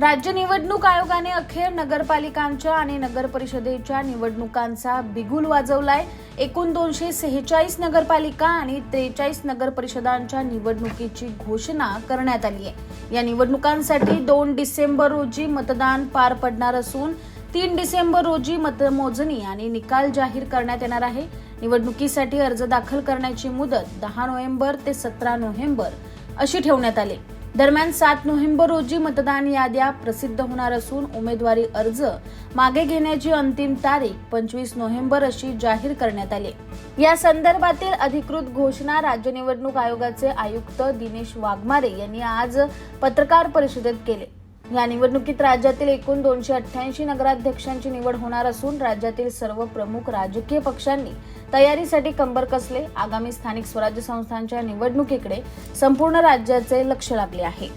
राज्य निवडणूक आयोगाने अखेर नगरपालिकांच्या आणि नगर परिषदेच्या निवडणुकांचा बिगुल वाजवलाय. एकूण दोनशे सेहेचाळीस नगरपालिका आणि त्रेचाळीस नगर परिषदांच्या निवडणुकीची घोषणा करण्यात आली आहे. या निवडणुकांसाठी दोन डिसेंबर रोजी मतदान पार पडणार असून तीन डिसेंबर रोजी मतमोजणी आणि निकाल जाहीर करण्यात येणार आहे. निवडणुकीसाठी अर्ज दाखल करण्याची मुदत दहा नोव्हेंबर ते सतरा नोव्हेंबर अशी ठेवण्यात आली. दरम्यान सात नोव्हेंबर रोजी मतदान याद्या प्रसिद्ध होणार असून उमेदवारी अर्ज मागे घेण्याची अंतिम तारीख पंचवीस नोव्हेंबर अशी जाहीर करण्यात आली. या संदर्भातील अधिकृत घोषणा राज्य निवडणूक आयोगाचे आयुक्त दिनेश वाघमारे यांनी आज पत्रकार परिषदेत केले. या निवडणुकीत राज्यातील एकूण दोनशे अठ्ठ्याऐंशी नगराध्यक्षांची निवड होणार असून राज्यातील सर्व प्रमुख राजकीय पक्षांनी तयारीसाठी कंबर कसले? आगामी स्थानिक स्वराज्य संस्थांच्या निवडणुकीकडे संपूर्ण राज्याचे लक्ष लागले आहे.